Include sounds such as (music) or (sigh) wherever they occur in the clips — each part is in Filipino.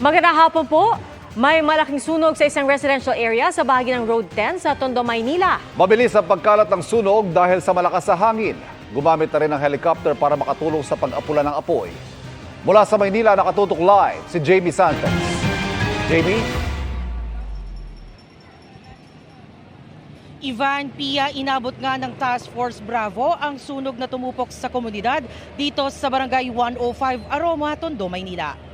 Magandang hapon po. May malaking sunog sa isang residential area sa bahagi ng Road 10 sa Tondo, Maynila. Mabilis ang pagkalat ng sunog dahil sa malakas na hangin. Gumamit na rin ng helicopter para makatulong sa pag-apula ng apoy. Mula sa Maynila, nakatutok live si Jamie Santos. Jamie? Ivan Pia, inabot nga ng Task Force Bravo ang sunog na tumupok sa komunidad dito sa Barangay 105 Aroma, Tondo, Maynila.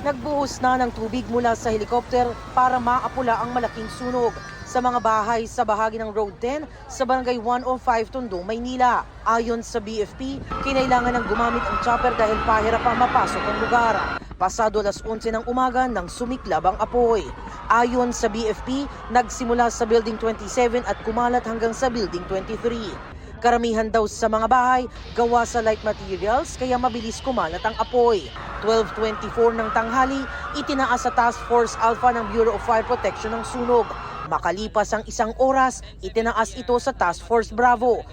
Nagbuhos na ng tubig mula sa helikopter para maapula ang malaking sunog sa mga bahay sa bahagi ng Road 10 sa Barangay 105 Tondo, Maynila. Ayon sa BFP, kinailangan ng gumamit ang chopper dahil pahirap ang mapasok ang lugar. Pasado alas 11 ng umaga nang sumiklab ang apoy. Ayon sa BFP, nagsimula sa Building 27 at kumalat hanggang sa Building 23. Karamihan daw sa mga bahay gawa sa light materials kaya mabilis kumalat ang apoy. 12.24 ng tanghali, itinaas sa Task Force Alpha ng Bureau of Fire Protection ang sunog. Makalipas ang isang oras, itinaas ito sa Task Force Bravo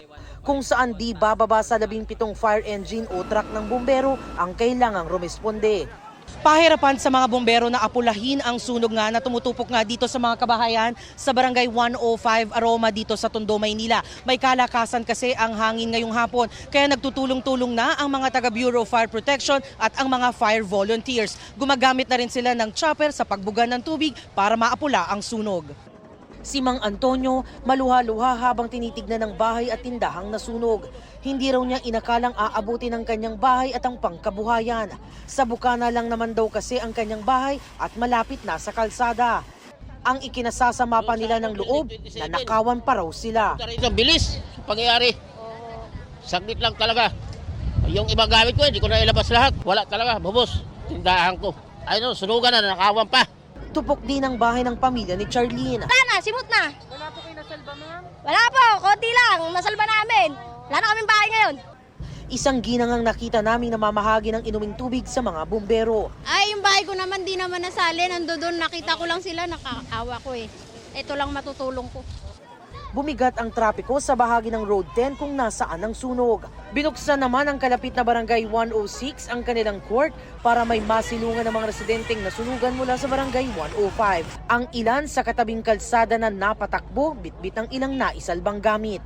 kung saan di bababa sa 17 fire engine o truck ng bumbero ang kailangang rumesponde. Pahirapan sa mga bombero na apulahin ang sunog nga na tumutupok nga dito sa mga kabahayan sa Barangay 105 Aroma dito sa Tondo, Maynila. May kalakasan kasi ang hangin ngayong hapon kaya nagtutulong-tulong na ang mga taga Bureau of Fire Protection at ang mga fire volunteers. Gumagamit na rin sila ng chopper sa pagbuga ng tubig para maapula ang sunog. Si Mang Antonio maluha-luha habang tinitignan ng bahay at tindahang nasunog. Hindi raw niya inakalang aabuti ng kanyang bahay at ang pangkabuhayan. Sa bukana lang naman daw kasi ang kanyang bahay at malapit na sa kalsada. Ang ikinasasama pa nila ng loob na nakawan pa raw sila. Ito, bilis. Pangyayari. Saglit lang talaga. Yung ibang gamit ko, hindi ko na ilabas lahat. Wala talaga, bubos. Tindahan ko. Ayun, sunugan na, nakawan pa. Tupok din ang bahay ng pamilya ni Charlene. Wala na, simot na. Wala po kayo nasalba, ma'am? Wala po, konti lang. Nasalba namin. Wala na kaming bahay ngayon. Isang ginangang nakita naming namamahagi ng inuming tubig sa mga bumbero. Ay, yung bahay ko naman di naman nasali. Nando doon, nakita ko lang sila, nakaawa ko eh. Ito lang matutulong ko. Bumigat ang trapiko sa bahagi ng Road 10 kung nasaan ang sunog. Binuksan naman ang kalapit na barangay 106 ang kanilang court para may masilungan ng mga residenteng nasunugan mula sa barangay 105. Ang ilan sa katabing kalsada na napatakbo, bitbit ang ilang naisalbang gamit.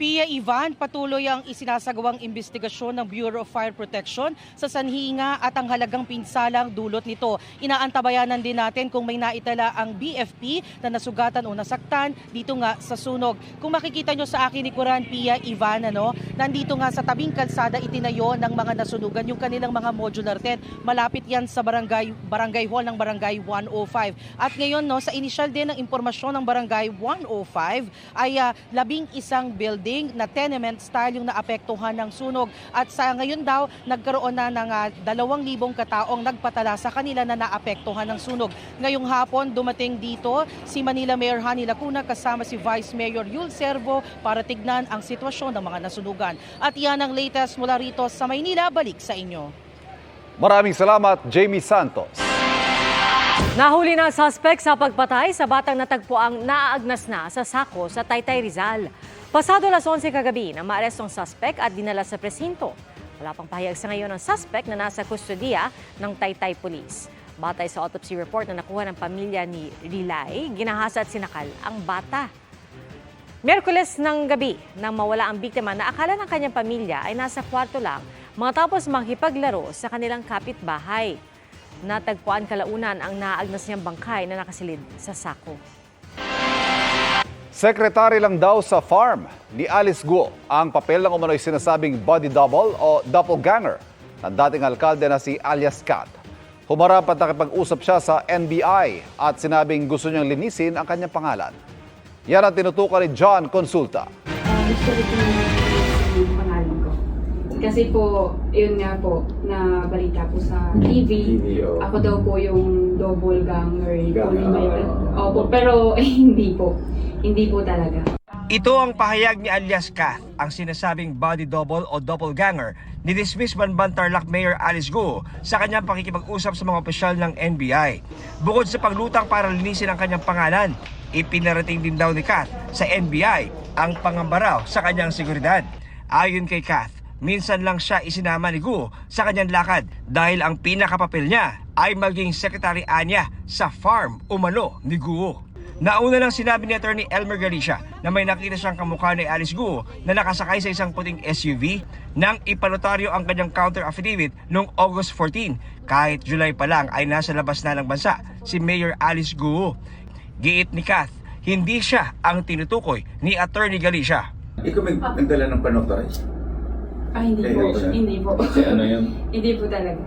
Pia Ivan, patuloy ang isinasagawang investigasyon ng Bureau of Fire Protection sa sanhinga at ang halagang pinsalang dulot nito. Inaantabayanan din natin kung may naitala ang BFP na nasugatan o nasaktan dito nga sa sunog. Kung makikita nyo sa akin ni Kuran Pia Ivan, ano, nandito nga sa tabing kalsada itinayo ng mga nasunugan yung kanilang mga modular tent. Malapit yan sa barangay, barangay hall ng barangay 105. At ngayon no, sa initial din ng impormasyon ng barangay 105 ay ah, labing isang building na tenement style yung naapektuhan ng sunog. At sa ngayon daw, nagkaroon na ng ah, 2,000 kataong nagpatala sa kanila na naapektuhan ng sunog. Ngayong hapon, dumating dito si Manila Mayor Hani Lacuna kasama si Vice Mayor Yul Servo para tignan ang sitwasyon ng mga nasunugan. At yan ang latest mula rito sa Maynila. Balik sa inyo. Maraming salamat, Jamie Santos. Nahuli na ang suspect sa pagpatay sa batang natagpuang naaagnas na sa sako sa Taytay Rizal. Pasado alas 11 kagabi na maarestong suspect at dinala sa presinto. Wala pang pahayag sa ngayon ng suspect na nasa kustodiya ng Taytay Police. Batay sa autopsy report na nakuha ng pamilya ni Rilay, ginahasa at sinakal ang bata. Merkules ng gabi nang mawala ang biktima na akala ng kanyang pamilya ay nasa kwarto lang matapos manghipaglaro sa kanilang kapitbahay. Natagpuan kalaunan ang naagnas niyang bangkay na nakasilid sa sako. Sekretary lang daw sa farm ni Alice Guo ang papel ng umano'y sinasabing body double o doppelganger ng dating alkalde na si alias Cat. Humarap at nakipag-usap siya sa NBI at sinabing gusto niyang linisin ang kanyang pangalan. Yan ang tinutukan ni John Consulta. Ah, Kasi po, yun nga po, na balita po sa TV, ako daw po yung double ganger. Ganger. Opo, pero (laughs) eh, hindi po. Hindi po talaga. Ito ang pahayag ni alias Kath, ang sinasabing body double o doppelganger ni dismiss Banban Tarlac Mayor Alice Guo sa kanyang pakikipag-usap sa mga opisyal ng NBI. Bukod sa paglutang para linisin ang kanyang pangalan, ipinarating din daw ni Kath sa NBI ang pangamba raw sa kanyang seguridad. Ayon kay Kath, minsan lang siya isinama ni Guo sa kanyang lakad dahil ang pinakapapel niya ay maging secretary anya sa farm umano ni Guo. Nauna lang sinabi ni Attorney Elmer Galicia na may nakita siyang kamukha ni Alice Guo na nakasakay sa isang puting SUV nang ipanotaryo ang kanyang counter affidavit noong August 14. Kahit July pa lang ay nasa labas na ng bansa si Mayor Alice Guo. Giit ni Kath, hindi siya ang tinutukoy ni Attorney Galicia. Ikaw may nagdala ng panotarize? Ah, hindi po. siya. Hindi po. Kasi ano yun? (laughs) hindi po talaga.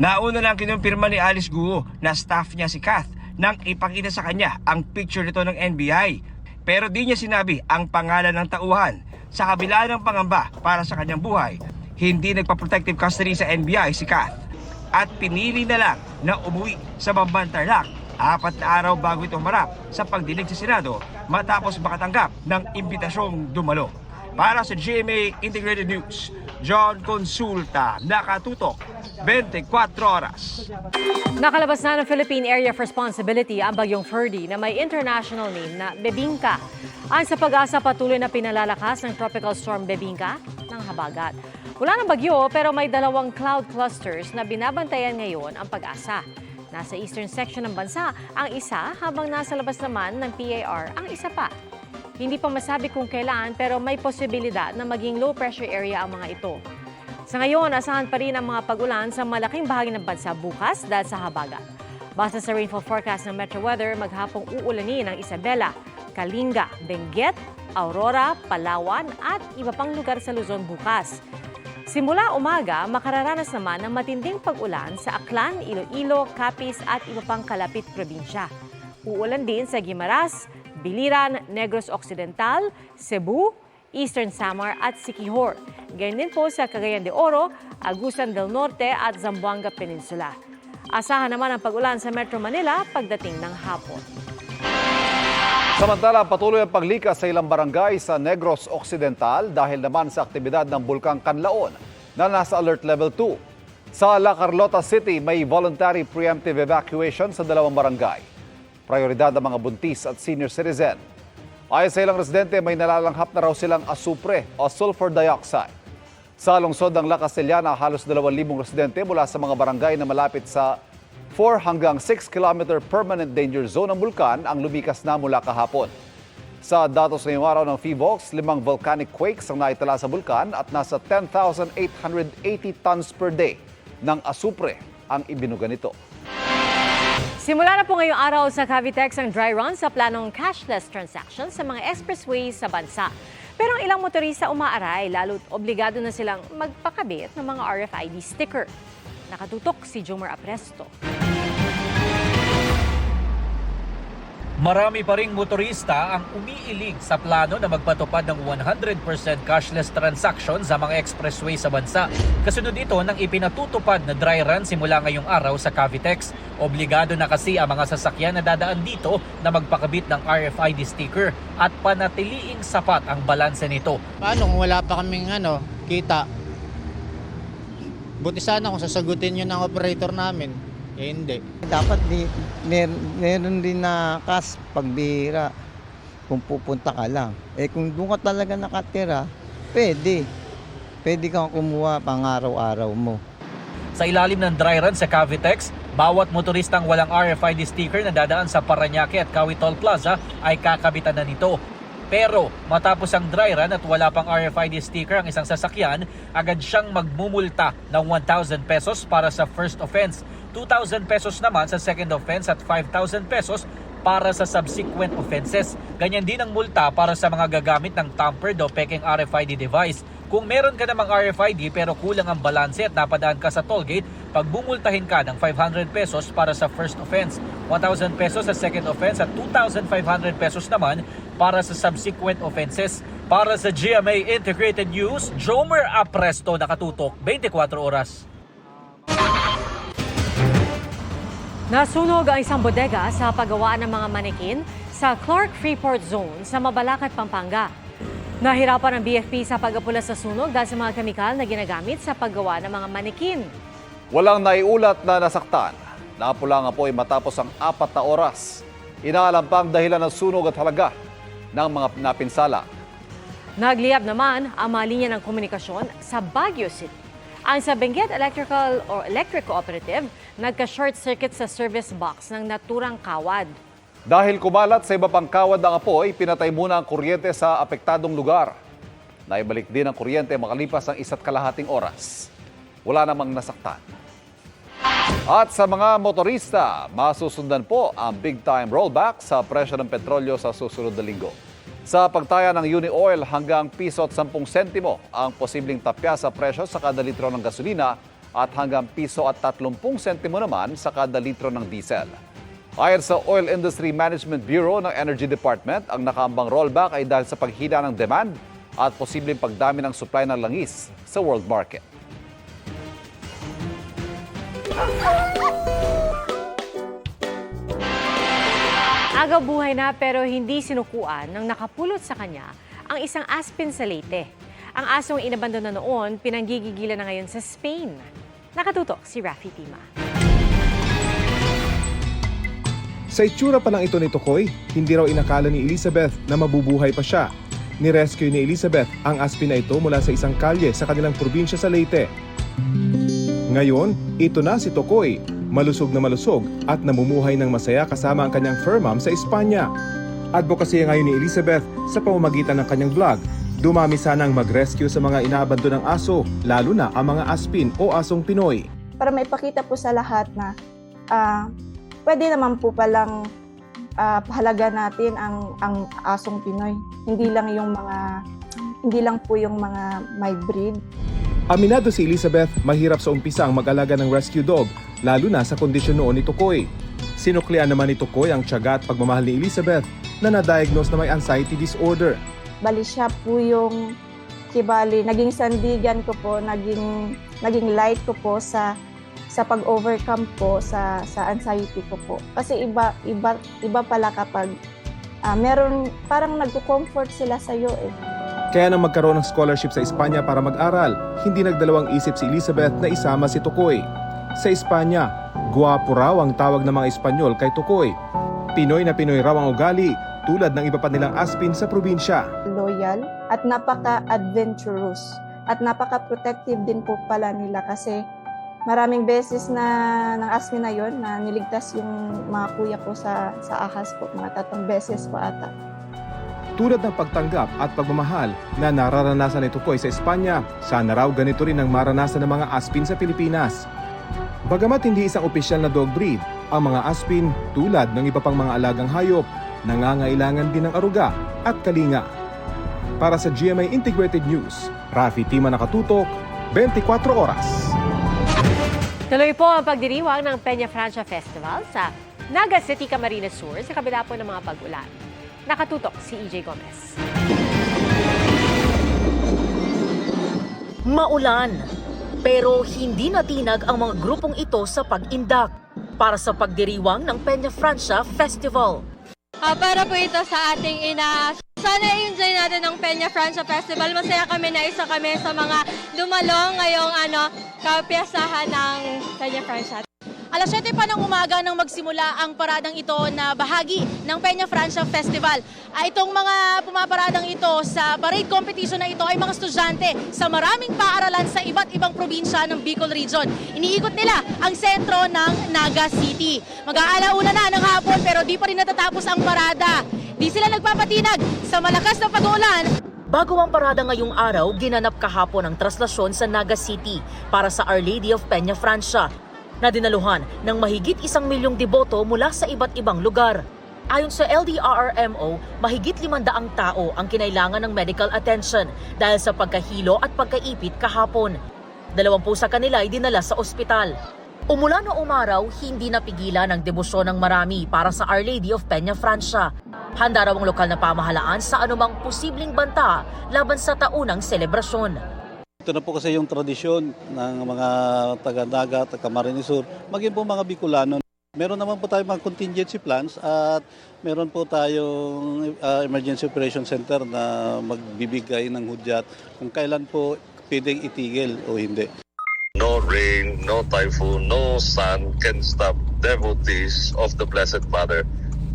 Nauna lang kinumpirma ni Alice Guo na staff niya si Kath nang ipakita sa kanya ang picture nito ng NBI. Pero di niya sinabi ang pangalan ng tauhan. Sa kabila ng pangamba para sa kanyang buhay, hindi nagpa-protective custody sa NBI si Kath. At pinili na lang na umuwi sa Bamban Tarlac apat na araw bago ito humarap sa pagdinig sa Senado matapos makatanggap ng imbitasyong dumalo. Para sa GMA Integrated News, John Consulta, nakatutok 24 oras. Nakalabas na ng Philippine Area of Responsibility ang bagyong Ferdy na may international name na Bebingka. Ayon sa pag-asa, patuloy na pinalalakas ng Tropical Storm Bebingka ng habagat. Wala ng bagyo pero may dalawang cloud clusters na binabantayan ngayon ang pag-asa. Nasa eastern section ng bansa ang isa habang nasa labas naman ng PAR ang isa pa. Hindi pa masabi kung kailan pero may posibilidad na maging low pressure area ang mga ito. Sa ngayon, asahan pa rin ang mga pag-ulan sa malaking bahagi ng bansa bukas dahil sa habagat. Base sa rainfall forecast ng Metro Weather, maghapong uulanin ang Isabela, Kalinga, Benguet, Aurora, Palawan at iba pang lugar sa Luzon bukas. Simula umaga, makararanas naman ng matinding pag-ulan sa Aklan, Iloilo, Capiz at iba pang kalapit probinsya. Uulan din sa Guimaras, Biliran, Negros Occidental, Cebu, Eastern Samar at Siquijor. Ganyan din po sa Cagayan de Oro, Agusan del Norte at Zamboanga Peninsula. Asahan naman ang pag-ulan sa Metro Manila pagdating ng hapon. Samantala, patuloy ang paglikas sa ilang barangay sa Negros Occidental dahil naman sa aktibidad ng Bulkang Kanlaon na nasa alert level 2. Sa La Carlota City, may voluntary preemptive evacuation sa dalawang barangay. Prioridad ang mga buntis at senior citizen. Ayon sa ilang residente, may nalalanghap na raw silang asupre o sulfur dioxide. Sa lungsod ng La Castellana, halos 2,000 residente mula sa mga barangay na malapit sa 4 hanggang 6 kilometer permanent danger zone ng bulkan ang lumikas na mula kahapon. Sa datos ngayong araw ng FIVOX, limang volcanic quakes ang naitala sa bulkan at nasa 10,880 tons per day ng asupre ang ibinuga nito. Simula na po ngayong araw sa Cavitex ang dry run sa planong cashless transactions sa mga expressways sa bansa. Pero ang ilang motorista umaaray, lalo't obligado na silang magpakabit ng mga RFID sticker. Nakatutok si Jomer Apresto. Marami pa ring motorista ang umiiling sa plano na magpatupad ng 100% cashless transaction sa mga expressway sa bansa. Kasunod ito nang ipinatutupad na dry run simula ngayong araw sa Cavitex. Obligado na kasi ang mga sasakyan na dadaan dito na magpakabit ng RFID sticker at panatiliing sapat ang balanse nito. Paano kung wala pa kaming ano, kita? Buti sana kung sasagutin yun ng operator namin. Eh hindi. Dapat di, mer, meron din na cash pagbira kung pupunta ka lang. Eh kung doon ka talaga nakatira, pwede. Pwede kang kumuha pang araw-araw mo. Sa ilalim ng dry run sa Cavitex, bawat motoristang walang RFID sticker na dadaan sa Paranaque at Cavitol Plaza ay kakabitan na nito. Pero matapos ang dry run at wala pang RFID sticker ang isang sasakyan, agad siyang magmumulta ng 1,000 pesos para sa first offense, 2,000 pesos naman sa second offense at 5,000 pesos para sa subsequent offenses. Ganyan din ang multa para sa mga gagamit ng tampered o peking RFID device. Kung meron ka namang RFID pero kulang ang balanse at napadaan ka sa tollgate, pagbumultahin ka ng 500 pesos para sa first offense, 1,000 pesos sa second offense at 2,500 pesos naman para sa subsequent offenses. Para sa GMA Integrated News, Jomer Apresto nakatutok 24 oras. Nasunog ang isang bodega sa paggawa ng mga manikin sa Clark Freeport Zone sa Mabalacat, Pampanga. Nahirapan ang BFP sa pag-apula sa sunog dahil sa mga kemikal na ginagamit sa paggawa ng mga manikin. Walang naiulat na nasaktan. Napula nga po ay matapos ang apat na oras. Inaalam pa ang dahilan ng sunog at halaga ng mga napinsala. Nagliyab naman ang mga linya ng komunikasyon sa Baguio City. Ang sa Benguet Electrical or Electric Cooperative, nagka-short circuit sa service box ng naturang kawad. Dahil kumalat sa iba pang kawad ang apoy, pinatay muna ang kuryente sa apektadong lugar. Naibalik din ang kuryente makalipas ang isa't kalahating oras. Wala namang nasaktan. At sa mga motorista, masusundan po ang big time rollback sa presyo ng petrolyo sa susunod na linggo. Sa pagtaya ng Uni Oil hanggang piso at 10 sentimo ang posibleng tapya sa presyo sa kada litro ng gasolina at hanggang piso at 30 sentimo naman sa kada litro ng diesel. Ayon sa Oil Industry Management Bureau ng Energy Department, ang nakaambang rollback ay dahil sa paghina ng demand at posibleng pagdami ng supply ng langis sa world market. Agaw buhay na pero hindi sinukuan ng nakapulot sa kanya ang isang aspin sa Leyte. Ang asong inabandona noon, pinanggigigilan na ngayon sa Spain. Nakatutok si Rafi Tima. Sa itsura pa lang ito ni Tokoy, hindi raw inakala ni Elizabeth na mabubuhay pa siya. Nirescue ni Elizabeth ang aspin na ito mula sa isang kalye sa kanilang probinsya sa Leyte. Ngayon, ito na si Tokoy, malusog na malusog at namumuhay ng masaya kasama ang kanyang fur mom sa Espanya. Advocacy ngayon ni Elizabeth sa pamamagitan ng kanyang vlog. Dumami sanang mag-rescue sa mga inaabandonang aso, lalo na ang mga aspin o asong Pinoy. para maipakita po sa lahat na ah, pwede naman po palang ah, pahalaga natin ang ang asong Pinoy. Hindi lang yung mga hindi lang po yung mga may breed. Aminado si Elizabeth, mahirap sa umpisa ang mag-alaga ng rescue dog, lalo na sa kondisyon noon ni Tukoy. Sinuklian naman ni Tukoy ang tiyaga at pagmamahal ni Elizabeth na na-diagnose na may anxiety disorder. Bali siya po yung kibali, naging sandigan ko po, naging naging light ko po sa sa pag-overcome po sa sa anxiety ko po. Kasi iba iba iba pala kapag ah, meron parang nagko-comfort sila sa iyo eh. Kaya nang magkaroon ng scholarship sa Espanya para mag-aral, hindi nagdalawang isip si Elizabeth na isama si Tukoy. Sa Espanya, guwapo raw ang tawag ng mga Espanyol kay Tukoy. Pinoy na Pinoy raw ang ugali, tulad ng iba pa nilang aspin sa probinsya. loyal at napaka-adventurous at napaka-protective din po pala nila kasi maraming beses na ng asmi na yon na niligtas yung mga kuya ko sa sa ahas po mga tatlong beses po ata. Tulad ng pagtanggap at pagmamahal na nararanasan ni Tukoy sa Espanya, sana raw ganito rin ang maranasan ng mga aspin sa Pilipinas. Bagamat hindi isang opisyal na dog breed, ang mga aspin tulad ng iba pang mga alagang hayop, nangangailangan din ng aruga at kalinga. Para sa GMA Integrated News, Rafi Tima nakatutok, 24 oras. Tuloy po ang pagdiriwang ng Peña Francia Festival sa Naga City, Camarines Sur sa kabila po ng mga pag-ulan. Nakatutok si EJ Gomez. Maulan. Pero hindi natinag ang mga grupong ito sa pag-indak para sa pagdiriwang ng Peña Francia Festival. Ah, para po ito sa ating ina. Sana enjoy natin ang Peña Francia Festival. Masaya kami na isa kami sa mga lumalong ngayong ano, kapiyasahan ng Peña Francia. Alas 7 pa ng umaga nang magsimula ang paradang ito na bahagi ng Peña Francia Festival. Ah, itong mga pumaparadang ito sa parade competition na ito ay mga estudyante sa maraming paaralan sa iba't ibang probinsya ng Bicol Region. Iniikot nila ang sentro ng Naga City. Mag-aalauna na ng hapon pero di pa rin natatapos ang parada. Di sila nagpapatinag sa malakas na pag-uulan Bago ang parada ngayong araw, ginanap kahapon ang traslasyon sa Naga City para sa Our Lady of Peña Francia na dinaluhan ng mahigit isang milyong deboto mula sa iba't ibang lugar. Ayon sa LDRRMO, mahigit limandaang tao ang kinailangan ng medical attention dahil sa pagkahilo at pagkaipit kahapon. Dalawampu sa kanila ay dinala sa ospital. Umulan o umaraw, hindi napigilan ang debosyon ng marami para sa Our Lady of Peña Francia. Handa raw ang lokal na pamahalaan sa anumang posibleng banta laban sa taunang selebrasyon. Ito na po kasi yung tradisyon ng mga taga-Naga, taga-Camarines Sur, maging po mga Bicolano. Meron naman po tayong mga contingency plans at meron po tayong uh, emergency operation center na magbibigay ng hudyat kung kailan po pwedeng itigil o hindi. No rain, no typhoon, no sun can stop devotees of the Blessed Mother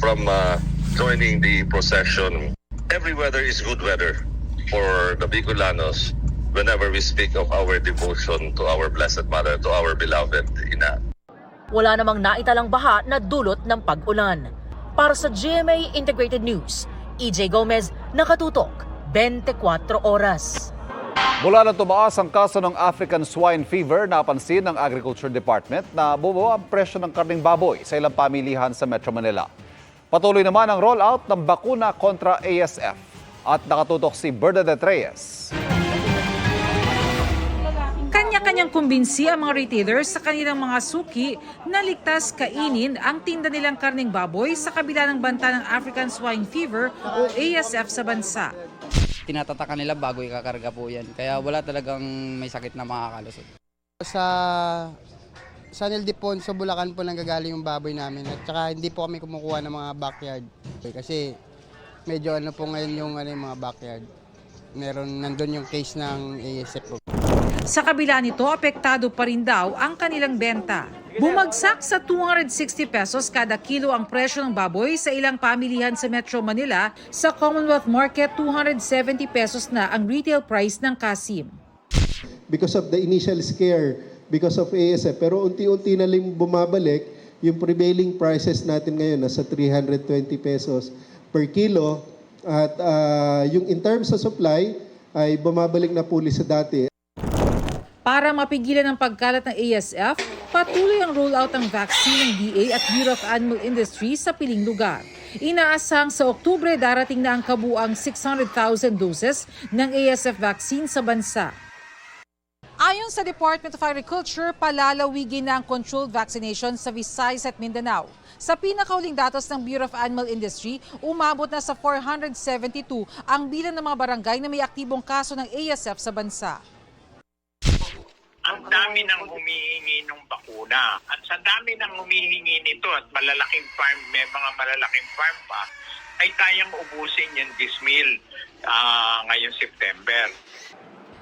from uh, joining the procession. every weather is good weather for the Bicolanos whenever we speak of our devotion to our Blessed Mother, to our beloved Ina. Wala namang naitalang baha na dulot ng pag-ulan. Para sa GMA Integrated News, EJ Gomez, nakatutok, 24 oras. Mula na tumaas ang kaso ng African Swine Fever, napansin ng Agriculture Department na bumaba ang presyo ng karning baboy sa ilang pamilihan sa Metro Manila. Patuloy naman ang rollout ng bakuna kontra ASF. At nakatutok si Bernadette Reyes. Kanya-kanyang kumbinsi ang mga retailers sa kanilang mga suki na ligtas kainin ang tinda nilang karning baboy sa kabila ng banta ng African Swine Fever o ASF sa bansa. Tinatatakan nila bago ikakarga po yan. Kaya wala talagang may sakit na makakalusot. Sa San Ildefonso, Bulacan po nanggagaling yung baboy namin at saka hindi po kami kumukuha ng mga backyard kasi medyo ano po ngayon yung ano, yung mga backyard. Meron nandun yung case ng ASF po. Sa kabila nito, apektado pa rin daw ang kanilang benta. Bumagsak sa 260 pesos kada kilo ang presyo ng baboy sa ilang pamilihan sa Metro Manila. Sa Commonwealth Market, 270 pesos na ang retail price ng kasim. because of the initial scare because of ASF. Pero unti-unti na rin bumabalik yung prevailing prices natin ngayon nasa 320 pesos per kilo at ah, yung in terms of supply ay bumabalik na puli sa dati. Para mapigilan ang pagkalat ng ASF, patuloy ang rollout ng vaccine ng DA at Bureau of Animal Industry sa piling lugar. Inaasang sa Oktubre darating na ang kabuang 600,000 doses ng ASF vaccine sa bansa. Ayon sa Department of Agriculture, palalawigin na ang controlled vaccination sa Visayas at Mindanao. Sa pinakauling datos ng Bureau of Animal Industry, umabot na sa 472 ang bilang ng mga barangay na may aktibong kaso ng ASF sa bansa. Ang dami nang humihingi ng bakuna. At sa dami nang humihingi nito at malalaking farm, may mga malalaking farm pa, ay kayang ubusin yung dismil ah, ngayong September.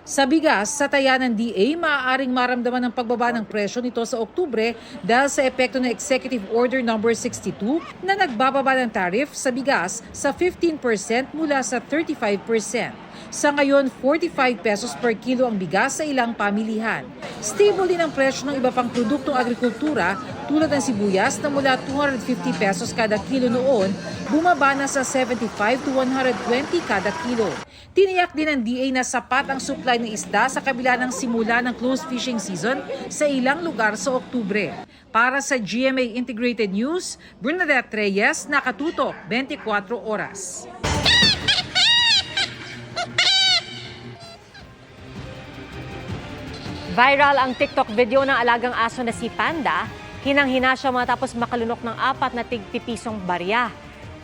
Sa bigas, sa taya ng DA, maaaring maramdaman ng pagbaba ng presyo nito sa Oktubre dahil sa epekto ng Executive Order No. 62 na nagbababa ng tariff sa bigas sa 15% mula sa 35%. Sa ngayon, 45 pesos per kilo ang bigas sa ilang pamilihan. Stable din ang presyo ng iba pang produktong agrikultura tulad ng sibuyas na mula 250 pesos kada kilo noon, bumaba na sa 75 to 120 kada kilo. Tiniyak din ng DA na sapat ang supply ng isda sa kabila ng simula ng close fishing season sa ilang lugar sa Oktubre. Para sa GMA Integrated News, Bernadette Reyes, nakatutok 24 oras. Viral ang TikTok video ng alagang aso na si Panda. Hinang-hina siya matapos makalunok ng apat na tigpipisong barya.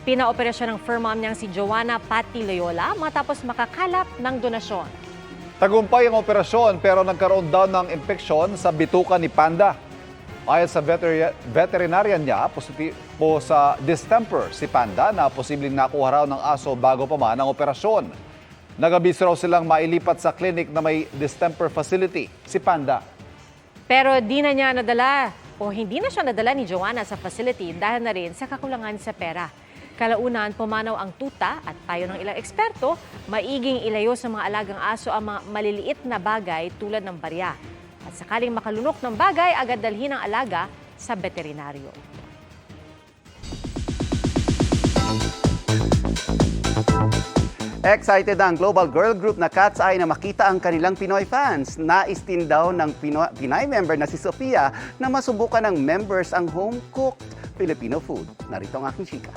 Pinaoperasyon ng fur mom niyang si Joanna Patti Loyola matapos makakalap ng donasyon. Tagumpay ang operasyon pero nagkaroon daw ng impeksyon sa bituka ni Panda. Ayon sa veter- veterinarian niya, positibo sa distemper si Panda na posibleng nakuha raw ng aso bago pa man ang operasyon. Nagabis raw silang mailipat sa clinic na may distemper facility si Panda. Pero di na niya nadala o hindi na siya nadala ni Joanna sa facility dahil na rin sa kakulangan sa pera. Kalaunan, pumanaw ang tuta at payo ng ilang eksperto, maiging ilayo sa mga alagang aso ang mga maliliit na bagay tulad ng barya. At sakaling makalunok ng bagay, agad dalhin ang alaga sa veterinaryo. Excited ang global girl group na Cat's Eye na makita ang kanilang Pinoy fans. Nais din daw ng Pino- Pinay member na si Sofia na masubukan ng members ang home-cooked Filipino food. Narito ang aking chika.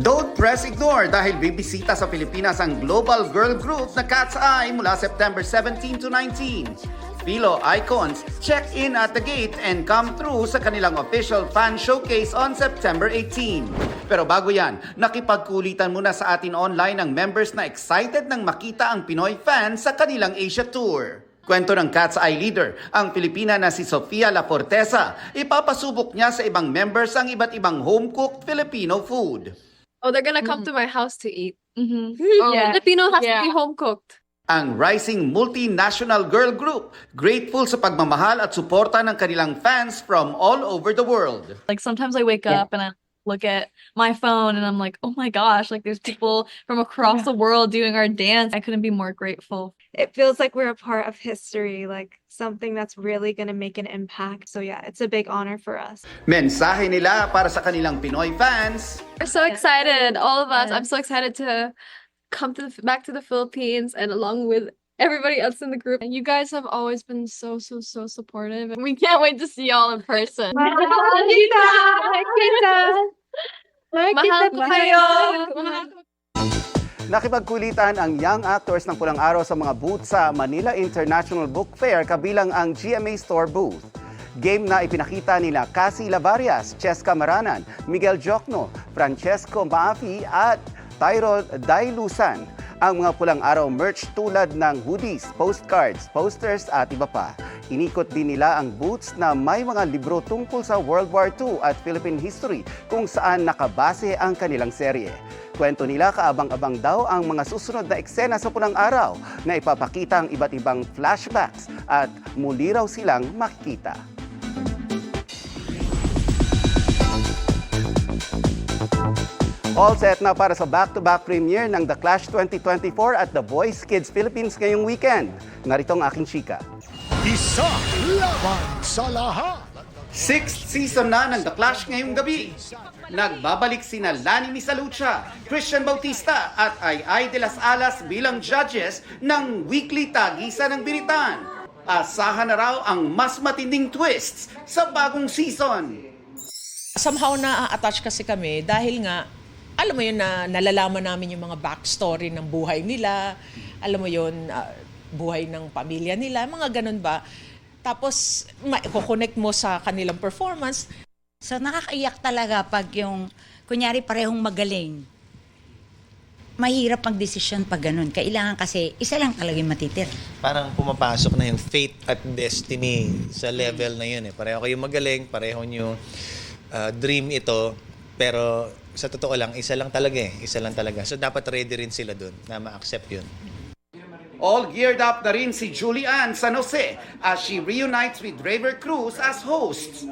Don't press ignore dahil bibisita sa Pilipinas ang global girl group na Cat's Eye mula September 17 to 19. Pilo Icons, check in at the gate and come through sa kanilang official fan showcase on September 18. Pero bago yan, nakipagkulitan muna sa atin online ang members na excited nang makita ang Pinoy fans sa kanilang Asia Tour. Kwento ng Cat's Eye leader, ang Pilipina na si Sofia La Fortesa, ipapasubok niya sa ibang members ang iba't ibang home-cooked Filipino food. Oh, they're gonna come to my house to eat. Mm-hmm. (laughs) Yeah. Filipino has Yeah. to be home cooked. Ang rising multinational girl group, grateful sa pagmamahal at suporta ng kanilang fans from all over the world. Like sometimes I wake up and I look at my phone and I'm like, oh my gosh, like there's people from across the world doing our dance. I couldn't be more grateful. It feels like we're a part of history, like something that's really going to make an impact. So yeah, it's a big honor for us. Mensahe nila para sa kanilang Pinoy fans, We're so excited, all of us. I'm so excited to come to the, back to the Philippines and along with everybody else in the group. And you guys have always been so, so, so supportive. And we can't wait to see y'all in person. Mahal kita! Mahal kita! Mahal Mahal kita ko tayo! kayo! Mahal ko Nakipagkulitan ang young actors ng Pulang Araw sa mga booth sa Manila International Book Fair kabilang ang GMA Store booth. Game na ipinakita nila Cassie Lavarias, Cheska Maranan, Miguel Jokno, Francesco Maafi at Tyrol Dailusan. Ang mga Pulang Araw merch tulad ng hoodies, postcards, posters at iba pa. Inikot din nila ang booths na may mga libro tungkol sa World War II at Philippine history kung saan nakabase ang kanilang serye. Kwento nila kaabang-abang daw ang mga susunod na eksena sa pulang araw na ipapakita ang iba't ibang flashbacks at muli raw silang makikita. All set na para sa back-to-back premiere ng The Clash 2024 at The Voice Kids Philippines ngayong weekend. Narito ang aking chika. Isa laban sa lahat. Sixth season na ng The Clash ngayong gabi. Nagbabalik sina Lani Misalucha, Christian Bautista at Ay Ay de las Alas bilang judges ng weekly tagisa ng Biritan. Asahan na raw ang mas matinding twists sa bagong season. somehow na-attach kasi kami dahil nga, alam mo yun na nalalaman namin yung mga backstory ng buhay nila, alam mo yun, ah, buhay ng pamilya nila, mga ganun ba. Tapos, ma-connect mo sa kanilang performance. So nakakaiyak talaga pag yung, kunyari parehong magaling. Mahirap mag-desisyon pag ganun. Kailangan kasi isa lang talaga yung matitira. parang pumapasok na yung fate at destiny sa level na yun eh. Pareho kayong magaling, pareho nyo uh, dream ito, pero sa totoo lang, isa lang talaga eh. Isa lang talaga. So dapat ready rin sila dun na ma-accept yun. All geared up na rin si Julianne San Jose as she reunites with Raver Cruz as hosts.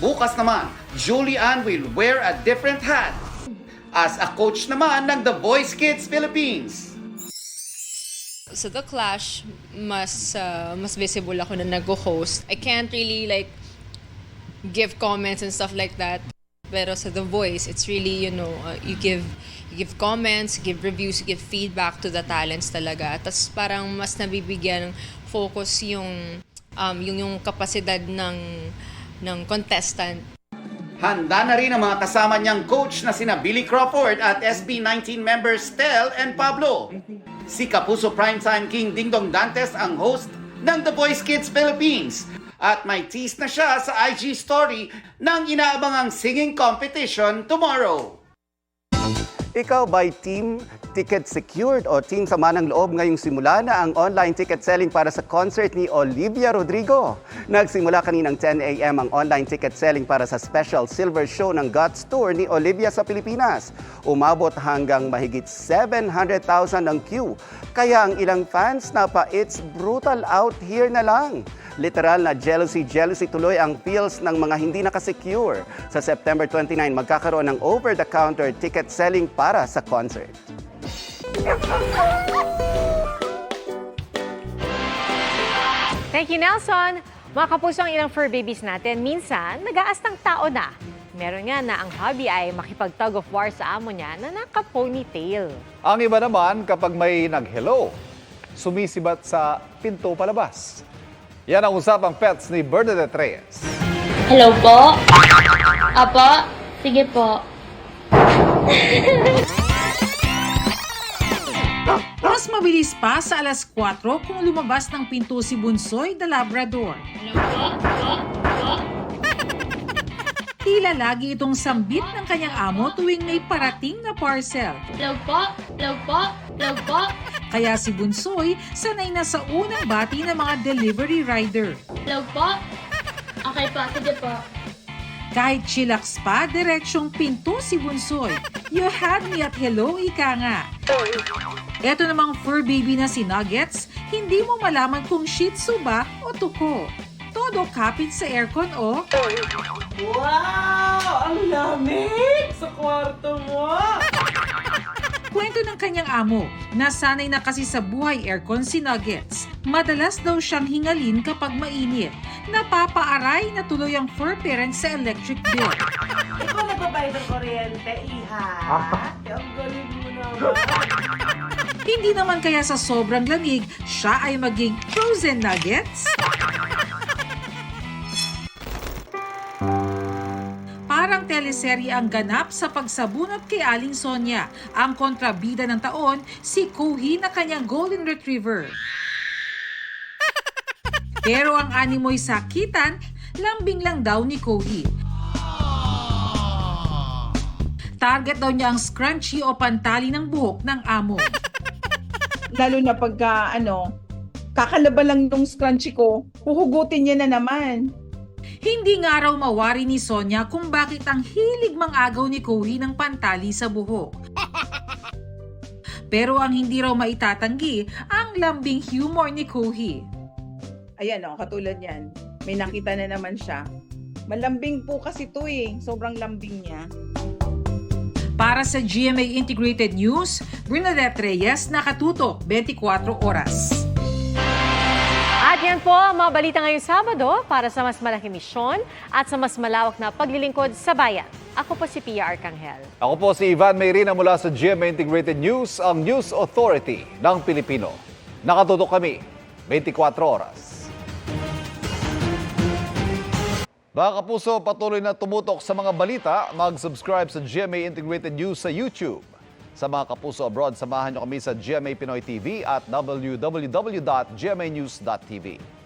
Bukas naman, Julianne will wear a different hat as a coach naman ng The Voice Kids Philippines. sa The Clash, mas uh, mas visible ako na nag-host. I can't really like give comments and stuff like that. Pero sa The Voice, it's really, you know, uh, you give you give comments, give reviews, give feedback to the talents talaga. Tapos parang mas nabibigyan ng focus yung um, yung yung kapasidad ng ng contestant Handa na rin ang mga kasama niyang coach na sina Billy Crawford at SB19 members Tel and Pablo. Si Kapuso Primetime King Dingdong Dantes ang host ng The Voice Kids Philippines. At may tease na siya sa IG story ng inaabangang singing competition tomorrow. Ikaw by Team Ticket Secured o Team Sama ng Loob ngayong simula na ang online ticket selling para sa concert ni Olivia Rodrigo. Nagsimula kaninang 10 a.m. ang online ticket selling para sa special silver show ng Guts Tour ni Olivia sa Pilipinas. Umabot hanggang mahigit 700,000 ang queue. Kaya ang ilang fans na pa it's brutal out here na lang. Literal na jealousy-jealousy tuloy ang feels ng mga hindi nakasecure. Sa September 29, magkakaroon ng over-the-counter ticket selling para sa concert. Thank you, Nelson. Mga kapuso ang ilang fur babies natin, minsan nag-aastang tao na. Meron nga na ang hobby ay makipag-tug of war sa amo niya na naka-ponytail. Ang iba naman kapag may nag-hello, sumisibat sa pinto palabas. Yan ang usapang pets ni Bernadette Reyes. Hello po? Apo? Sige po. Mas mabilis pa sa alas 4 kung lumabas ng pinto si Bunsoy the Labrador. Tila lagi itong sambit ng kanyang amo tuwing may parating na parcel. Hello po? Hello po? Hello po? Kaya si Bunsoy sanay na sa unang bati ng mga delivery rider. Hello po? Okay po, sige po. Kahit chillax pa, direksyong pinto si Bunsoy. You had me at hello, ika nga. Eto namang fur baby na si Nuggets, hindi mo malaman kung Shih Tzu ba o tuko. Todo kapit sa aircon o... Wow! Ang lamig sa kwarto mo! Kwento ng kanyang amo, nasanay na kasi sa buhay aircon si Nuggets. Madalas daw siyang hingalin kapag mainit. Napapaaray na tuloy ang fur parent sa electric bill. Ikaw nagbabayad ng kuryente, iha? Ang galing mo naman. Hindi naman kaya sa sobrang lamig, siya ay maging frozen nuggets? Teleserye ang ganap sa pagsabunot kay Aling Sonia. Ang kontrabida ng taon, si Kohi na kanyang golden retriever. (laughs) Pero ang animoy sakitan, lambing lang daw ni Kohi. Target daw niya ang scrunchy o pantali ng buhok ng amo. (laughs) Lalo na pagka, ano, kakalaban lang nung scrunchy ko, huhugutin niya na naman. Hindi nga raw mawari ni Sonia kung bakit ang hilig mang-agaw ni Kohi ng pantali sa buhok. Pero ang hindi raw maitatanggi, ang lambing humor ni Kohi. Ayan o, katulad yan. May nakita na naman siya. Malambing po kasi to eh. Sobrang lambing niya. Para sa GMA Integrated News, Bernadette Reyes, nakatutok 24 oras. Yan po ang mga balita ngayong Sabado para sa mas malaking misyon at sa mas malawak na paglilingkod sa bayan. Ako po si Pia Arcangel. Ako po si Ivan Mayrina mula sa GMA Integrated News, ang News Authority ng Pilipino. Nakatutok kami 24 oras. Mga kapuso, patuloy na tumutok sa mga balita. Mag-subscribe sa GMA Integrated News sa YouTube. Sa mga kapuso abroad, samahan niyo kami sa GMA Pinoy TV at www.gmanews.tv.